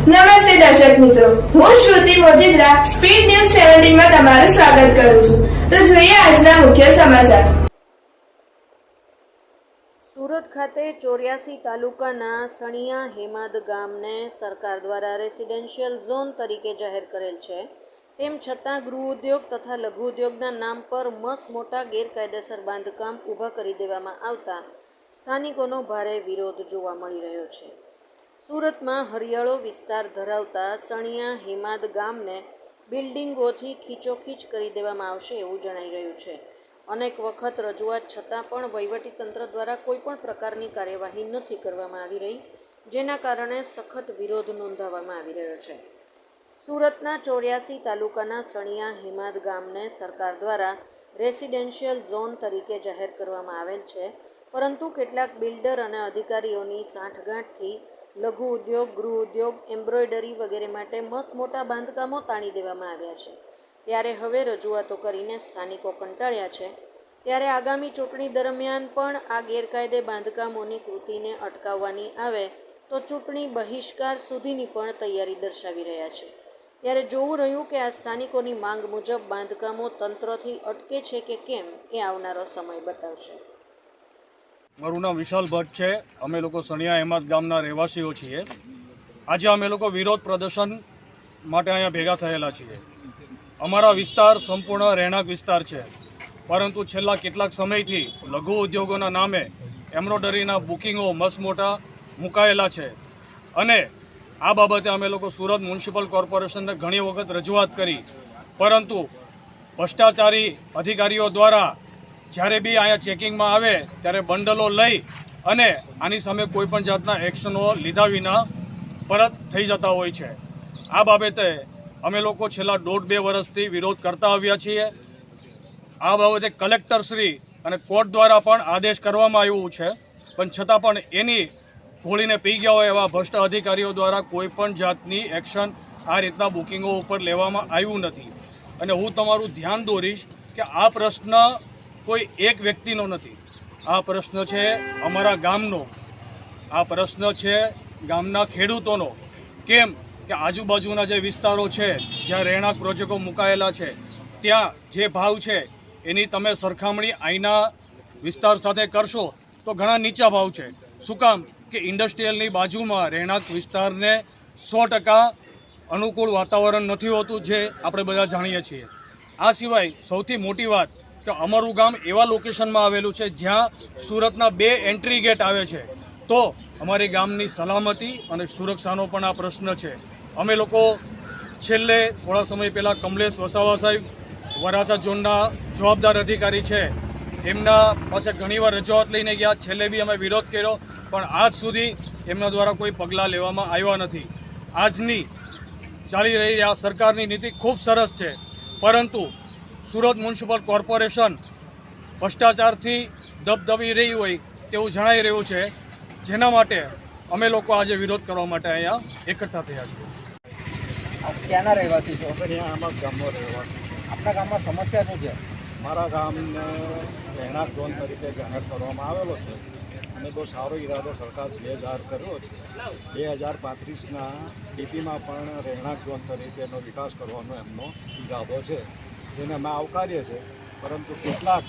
નમસ્તે દર્શક મિત્રો. હું શ્રુતિ મોજીદ્રા, સ્પીડ ન્યૂઝ સેવન્ટીનમાં તમારું સ્વાગત કરું છું. તો જોઈએ આજના મુખ્ય સમાચાર. સુરત ખાતે ચોર્યાસી તાલુકાના સણિયા હેમાદ ગામને સરકાર દ્વારા રેસિડેન્શિયલ ઝોન તરીકે જાહેર કરેલ છે. તેમ છતાં ગૃહ ઉદ્યોગ તથા લઘુ ઉદ્યોગના નામ પર મસ મોટા ગેરકાયદેસર બાંધકામ ઊભા કરી દેવામાં આવતા સ્થાનિકોનો ભારે વિરોધ જોવા મળી રહ્યો છે. સુરતમાં હરિયાળો વિસ્તાર ધરાવતા સણિયા હેમાદ ગામને બિલ્ડિંગોથી ખીચોખીચ કરી દેવામાં આવશે એવું જણાઈ રહ્યું છે. અનેક વખત રજૂઆત છતાં પણ વહીવટીતંત્ર દ્વારા કોઈ પણ પ્રકારની કાર્યવાહી નથી કરવામાં આવી રહી, જેના કારણે સખત વિરોધ નોંધાવવામાં આવી રહ્યો છે. સુરતના ચોર્યાસી તાલુકાના સણિયા હિમાદ ગામને સરકાર દ્વારા રેસિડેન્શિયલ ઝોન તરીકે જાહેર કરવામાં આવેલ છે, પરંતુ કેટલાક બિલ્ડર અને અધિકારીઓની સાંઠગાંઠથી લઘુ ઉદ્યોગ, ગૃહ ઉદ્યોગ, એમ્બ્રોઇડરી વગેરે માટે મસ મોટા બાંધકામો તાણી દેવામાં આવ્યા છે. ત્યારે હવે રજૂઆતો કરીને સ્થાનિકો કંટાળ્યા છે. ત્યારે આગામી ચૂંટણી દરમિયાન પણ આ ગેરકાયદે બાંધકામોની કૃતિને અટકાવવાની આવે તો ચૂંટણી બહિષ્કાર સુધીની પણ તૈયારી દર્શાવી રહ્યા છે. ત્યારે જોવું રહ્યું કે આ સ્થાનિકોની માંગ મુજબ બાંધકામો તંત્રથી અટકે છે કે કેમ એ આવનારો સમય બતાવશે. મારું નામ વિશાલ ભટ્ટ છે. અમે લોકો સણિયા હેમાદ ગામના રહેવાસીઓ છીએ. આજે અમે લોકો વિરોધ પ્રદર્શન માટે અહીંયા ભેગા થયેલા છીએ. અમારા વિસ્તાર સંપૂર્ણ રહેણાંક વિસ્તાર છે. પરંતુ છેલ્લા કેટલાક સમયથી લઘુ ઉદ્યોગોના નામે એમ્બ્રોડરીના બુકિંગો મસમોટા મુકાયેલા છે. અને આ બાબતે અમે લોકો સુરત મ્યુનિસિપલ કોર્પોરેશનને ઘણી વખત રજૂઆત કરી. પરંતુ ભ્રષ્ટાચારી અધિકારીઓ દ્વારા જ્યારે બી અહીંયા ચેકિંગમાં આવે, ત્યારે બંડલો લઈ અને આની સામે કોઈપણ જાતના એક્શનો લીધા વિના પરત થઈ જતા હોય છે. આ બાબતે અમે લોકો છેલ્લા દોઢ બે વર્ષથી વિરોધ કરતા આવ્યા છીએ. આ બાબતે કલેક્ટરશ્રી અને કોર્ટ દ્વારા પણ આદેશ કરવામાં આવ્યું છે. પણ છતાં પણ એની ઘોળીને પી ગયા હોય એવા ભ્રષ્ટ અધિકારીઓ દ્વારા કોઈપણ જાતની એક્શન આ રીતના બુકિંગો ઉપર લેવામાં આવ્યું નથી. અને હું તમારું ધ્યાન દોરીશ કે આ પ્રશ્ન કોઈ એક વ્યક્તિનો નથી. આ પ્રશ્ન છે અમારા ગામનો. આ પ્રશ્ન છે ગામના ખેડૂતોનો. કેમ કે આજુબાજુના જે વિસ્તારો છે, જ્યાં રહેણાંક પ્રોજેક્ટો મુકાયેલા છે, ત્યાં જે ભાવ છે, એની તમે સરખામણી અહીંના વિસ્તાર સાથે કરશો તો ઘણા નીચા ભાવ છે. શું કામ કે ઇન્ડસ્ટ્રીયલની બાજુમાં રહેણાંક વિસ્તારને સો ટકા અનુકૂળ વાતાવરણ નથી હોતું જે આપણે બધા જાણીએ છીએ. આ સિવાય સૌથી મોટી વાત કે અમારું ગામ એવા લોકેશનમાં આવેલું છે જ્યાં સુરતના બે એન્ટ્રી ગેટ આવે છે. તો અમારી ગામની સલામતી અને સુરક્ષાનો પણ આ પ્રશ્ન છે. અમે લોકો છેલ્લે થોડા સમય પહેલાં કમલેશ વસાવા સાહેબ, વરાછા ઝોનના જવાબદાર અધિકારી છે. એમના પાસે ઘણીવાર રજૂઆત લઈને ગયા. છેલ્લે બી અમે વિરોધ કર્યો, પણ આજ સુધી એમના દ્વારા કોઈ પગલાં લેવામાં આવ્યા નથી. આજની ચાલી રહી આ સરકારની નીતિ ખૂબ સરસ છે. પરંતુ સુરત મ્યુનિસિપલ કોર્પોરેશન ભ્રષ્ટાચારથી દબદબી રહી હોય તેવું જણાઈ રહ્યું છે. જેના માટે અમે લોકો આજે વિરોધ કરવા માટે અહીંયા એકઠા થયા છીએ. ક્યાંના રહેવાસી છો? અહીંયા આમાં ગામનો રહેવાસી છું આપણા ગામમાં સમસ્યા શું છે? મારા ગામને રહેણાંક ઝોન તરીકે જાહેર કરવામાં આવેલો છે. અને બહુ સારો ઈરાદો સરકારશ્રીએ જાહેર કર્યો છે. બે હજાર પાંત્રીસના ડીપીમાં પણ રહેણાંક ઝોન તરીકેનો વિકાસ કરવાનો એમનો ઈરાદો છે. જેને અમે આવકારીએ છીએ, પરંતુ કેટલાક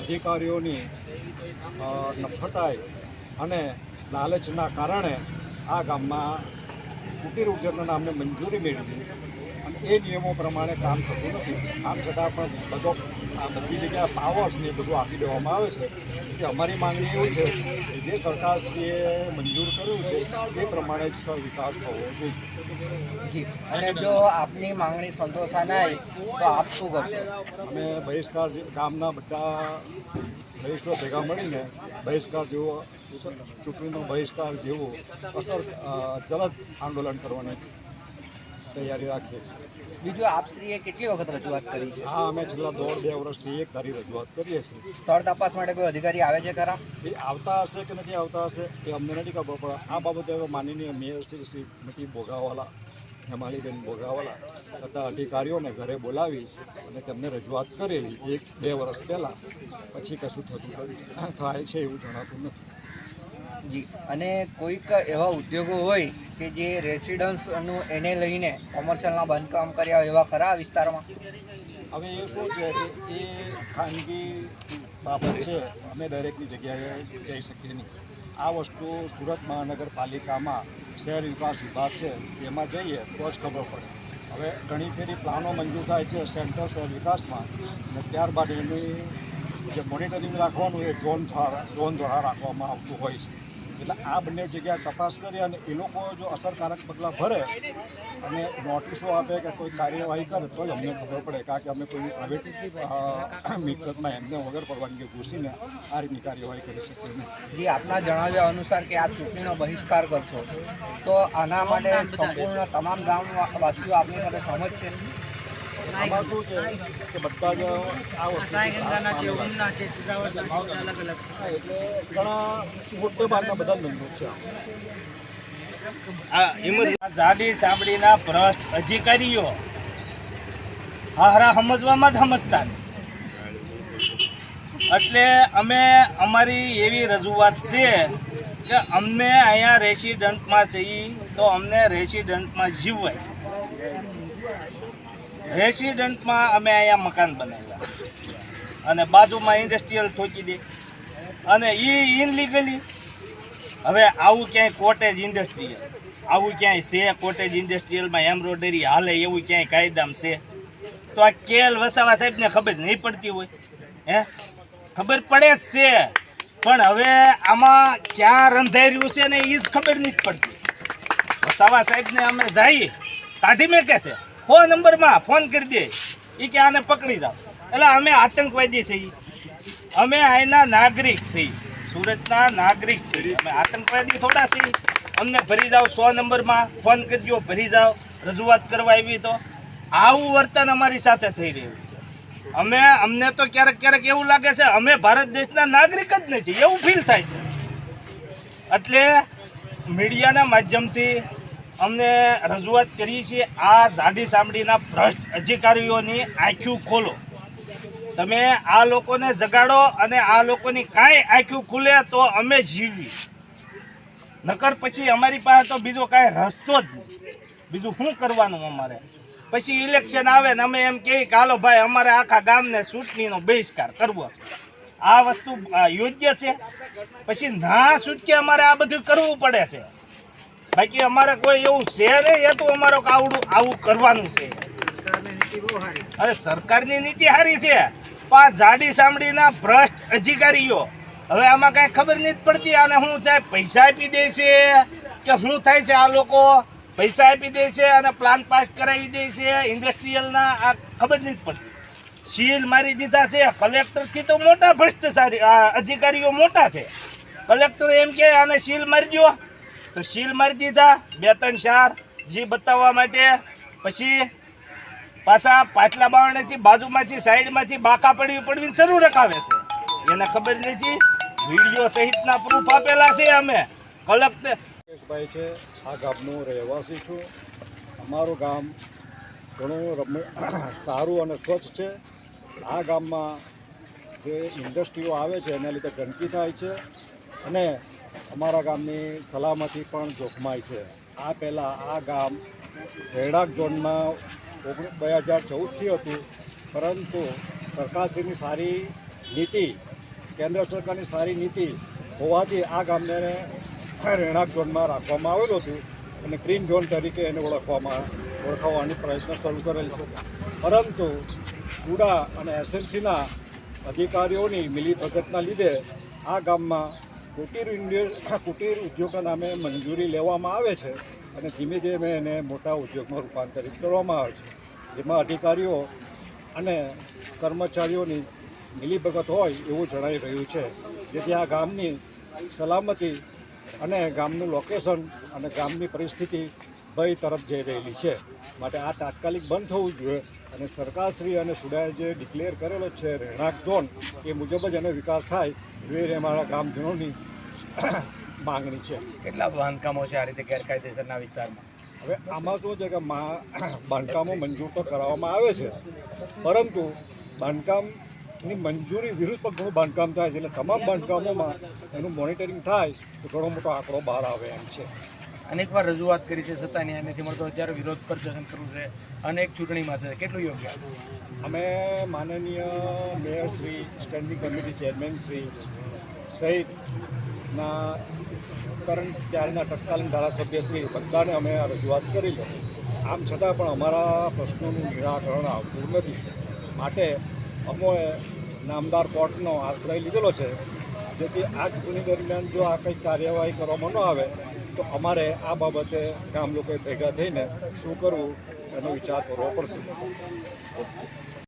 અધિકારીઓની નફટાઈ અને લાલચના કારણે આ ગામમાં કુટીર ઉદ્યોગના નામને મંજૂરી મેળવી અને એ નિયમો પ્રમાણે કામ થતું નથી. આમ છતાં પણ બધો, આ બધી જગ્યાએ પાવર્સને બધું આપી દેવામાં આવે છે. કે અમારી માંગણી એવું છે કે જે સરકારશ્રીએ મંજૂર કર્યું છે, એ પ્રમાણે જ વિકાસ થવો જોઈએ. જી. અને જો આપની માંગણી સંતોષા નહીં તો આપ શું કરશો? અમે બહિષ્કાર ગામના બધા રહીશો ભેગા મળીને બહિષ્કાર જેવો ચૂંટણીનો બહિષ્કાર જેવો અસર જલદ આંદોલન કરવાની તૈયારી રાખીએ છીએ. બીજું આપશ્રીએ કેટલી વખત રજૂઆત કરી છે? હા અમે છેલ્લા દોઢ બે વર્ષથી એક ધારી રજૂઆત કરીએ છીએ. સ્થળ તપાસ માટે કોઈ અધિકારી આવે છે ખરા? એ આવતા હશે કે નથી આવતા હશે એ અમને નથી ખબર પણ આ બાબતે માનનીય મેયર શ્રી શ્રી મતી ભોગાવાલા હેમાલીબેન બોગાવાલા તથા અધિકારીઓને ઘરે બોલાવી અને તેમને રજૂઆત કરેલી એક બે વર્ષ પહેલાં. પછી કશું થતું થાય છે એવું જણાતું નથી. જી અને કોઈક એવા ઉદ્યોગો હોય કે જે રેસિડન્સનું એને લઈને કોમર્શિયલના બાંધકામ કર્યા એવા ખરા વિસ્તારમાં? હવે એ શું છે કે એ ખાનગી બાબત છે. અમે દરેકની જગ્યાએ જઈ શકીએ નહીં. આ વસ્તુ સુરત મહાનગરપાલિકામાં શહેર વિકાસ વિભાગ છે, એમાં જઈએ તો જ ખબર પડે. હવે ઘણી ફેરી પ્લાનો મંજૂર થાય છે સેન્ટ્રલ શહેર વિકાસમાં અને ત્યારબાદ એની જે મોનિટરિંગ રાખવાનું એ ઝોન દ્વારા ઝોન દ્વારા રાખવામાં આવતું હોય છે. એટલે આ બંને જગ્યાએ તપાસ કરી અને એ લોકો જો અસરકારક પગલાં ભરે અને નોટિસો આપે કે કોઈ કાર્યવાહી કરે તો જ અમને ખબર પડે. કારણ કે અમે કોઈ પ્રાઇવેટ મિલકતમાં એમને વગર પરવાનગી ઘૂસીને આ રીતની કાર્યવાહી કરી શકીએ નહીં. જે આપના જણાવ્યા અનુસાર કે આ ચૂંટણીનો બહિષ્કાર કરશો. તો આના માટે સંપૂર્ણ તમામ ગામવાસીઓ આપની સાથે સમજ છે. આમાં શું છે કે બધા જ આ વસ્તુ એટલે ઘણા મોટે ભાગના બધા જ. મંજૂર છે જાડી સાંભળીના ભ્રષ્ટ અધિકારીઓ હારા સમજવામાં જ સમજતા એટલે અમે અમારી એવી રજૂઆત છે કે અમને અહીંયા રેસિડન્ટમાં જઈએ તો અમને રેસિડન્ટમાં જીવાય રેસિડન્ટમાં અમે અહીંયા મકાન બનાવ્યા. અને બાજુમાં ઇન્ડસ્ટ્રીયલ ઠોકી દે. અને એ ઇનલીગલી હવે આવું ક્યાંય કોટેજ ઇન્ડસ્ટ્રીયલ આવું ક્યાંય છે કોટેજ ઇન્ડસ્ટ્રીયલમાં એમ્બ્રોઇડરી હાલે, એવું ક્યાંય કાયદામાં છે. તો આ કેલ વસાવા સાહેબને ખબર નહીં પડતી હોય, હે? ખબર પડે જ છે. પણ હવે આમાં ક્યાં રંધાર્યું છે ને એ જ ખબર નથી પડતી. વસાવા સાહેબને અમે જઈએ. કાઢી મેકે છે. ફોન નંબરમાં ફોન કરી દે. એ કે આને પકડી જાઓ. એટલે અમે આતંકવાદી છીએ. અમે અહીંના નાગરિક છીએ. સુરતના નાગરિક છીએ. અમે આતંકવાદી થોડા છીએ. અમને ભરી જાઓ સો નંબરમાં. ફોન કરજો, ભરી જાઓ. રજૂઆત કરવા આવી તો. આવું વર્તન અમારી સાથે થઈ રહ્યું છે. અમે, અમને તો ક્યારેક ક્યારેક એવું લાગે છે, અમે ભારત દેશના નાગરિક જ નથી. એવું ફીલ થાય છે. એટલે મીડિયાના માધ્યમથી અમને રજૂઆત કરી છે, આ જાડી સાંભળીના ભ્રષ્ટ અધિકારીઓની આંખ્યું ખોલો. તમે આ લોકોને જગાડો અને આ લોકોની કાંઈ આંખ્યું ખુલે તો અમે જીવી નકર પછી અમારી પાસે તો બીજો કાંઈ રસ્તો જ નહીં. બીજું શું કરવાનું અમારે? પછી ઇલેક્શન આવે ને અમે એમ કહીએ કે, હાલો ભાઈ, અમારે આખા ગામને ચૂંટણીનો બહિષ્કાર કરવો છે. આ વસ્તુ યોગ્ય છે? પછી ના છૂટકે અમારે આ બધું કરવું પડે છે. બાકી અમારે કોઈ એવું છે નહીં, એ તો અમારો આવડું આવું કરવાનું છે. અરે સરકારની નીતિ સારી છે, પણ જાડી સાંભળીના ભ્રષ્ટ અધિકારીઓ, હવે આમાં કાંઈ ખબર નથી પડતી આને શું થાય પૈસા આપી દે છે કે શું થાય છે આ લોકો? પૈસા આપી દે છે અને પ્લાન પાસ કરાવી દે છે, ઇન્ડસ્ટ્રીયલના આ ખબર નથી પડતી. સીલ મારી દીધા છે, કલેક્ટરથી તો મોટા ભ્રષ્ટાચારી અધિકારીઓ મોટા છે. કલેક્ટર એમ કે આને સીલ મારી દો તો સીલ મારી દીધા, બે ત્રણ ચાર, જી બતાવવા માટે. પછી પાછા પાછલા બાવણેથી બાજુમાંથી, સાઈડમાંથી બાકા પડવી પડવી શરૂ રખાવે છે. એને ખબર નથી વીડિયો સહિતના પ્રૂફ આપેલા છે અમે. કલેક્ટર છે, આ ગામનું રહેવાસી છું. અમારું ગામ ઘણું રમ સારું અને સ્વચ્છ છે. આ ગામમાં જે ઇન્ડસ્ટ્રીઓ આવે છે, એના લીધે ગંદકી થાય છે. અને અમારા ગામની સલામતી પણ જોખમાય છે. આ પહેલાં આ ગામ રહેણાંક ઝોનમાં ઓગણીસ બે હજાર ચૌદથી હતું, પરંતુ સરકારશ્રીની સારી નીતિ, કેન્દ્ર સરકારની સારી નીતિ હોવાથી આ ગામને રહેણાંક ઝોનમાં રાખવામાં આવેલું હતું અને ગ્રીન ઝોન તરીકે એને ઓળખવામાં ઓળખાવવાની પ્રયત્ન શરૂ કરેલ છે. પરંતુ સુડા અને એસએમસીના અધિકારીઓની મિલીભગતના લીધે આ ગામમાં કુટીર ઇન્ડિયા કુટીર ઉદ્યોગના નામે મંજૂરી લેવામાં આવે છે અને ધીમે ધીમે એને મોટા ઉદ્યોગમાં રૂપાંતરિત કરવામાં આવે છે. જેમાં અધિકારીઓ અને કર્મચારીઓની મિલીભગત હોય એવું જણાઈ રહ્યું છે જેથી આ ગામની સલામતી અને ગામનું લોકેશન અને ગામની પરિસ્થિતિ ભય તરફ જઈ રહેલી છે. માટે આ તાત્કાલિક બંધ થવું જોઈએ અને સરકારશ્રી અને સુડાએ જે ડિક્લેર કરેલો છે રહેણાંક ઝોન એ મુજબ જ એનો વિકાસ થાય એવી અમારા ગામજનોની માંગણી છે. કેટલા બાંધકામો છે આ રીતે ગેરકાયદેસરના વિસ્તારમાં? હવે આમાં શું છે કે બાંધકામો મંજૂર તો કરાવવામાં આવે છે. પરંતુ બાંધકામની મંજૂરી વિરુદ્ધ પણ ઘણું બાંધકામ થાય છે. એટલે તમામ બાંધકામોમાં એનું મોનિટરિંગ થાય તો ઘણો મોટો આંકડો બહાર આવે એમ છે. અનેકવાર રજૂઆત કરી છે છતાં ન્યાય નથી મળતો અત્યારે વિરોધ પ્રદર્શન કરવું છે અનેક ચૂંટણીમાં છે. કેટલું યોગ્ય? અમે માનનીય mayor Shri, standing committee chairman Shri સહિતના કરંટ ત્યારના તત્કાલીન ધારાસભ્ય શ્રી બધાને અમે આ રજૂઆત કરી છે. આમ છતાં પણ અમારા પ્રશ્નોનું નિરાકરણ આવતું નથી. માટે અમોએ નામદાર કોર્ટનો આશ્રય લીધેલો છે. જેથી આ ચૂંટણી દરમિયાન જો આ કંઈ કાર્યવાહી કરવામાં ન આવે, તો અમારે આ બાબતે ગામ લોકોએ ભેગા થઈને શું કરવું એનો વિચાર કરવો પડશે.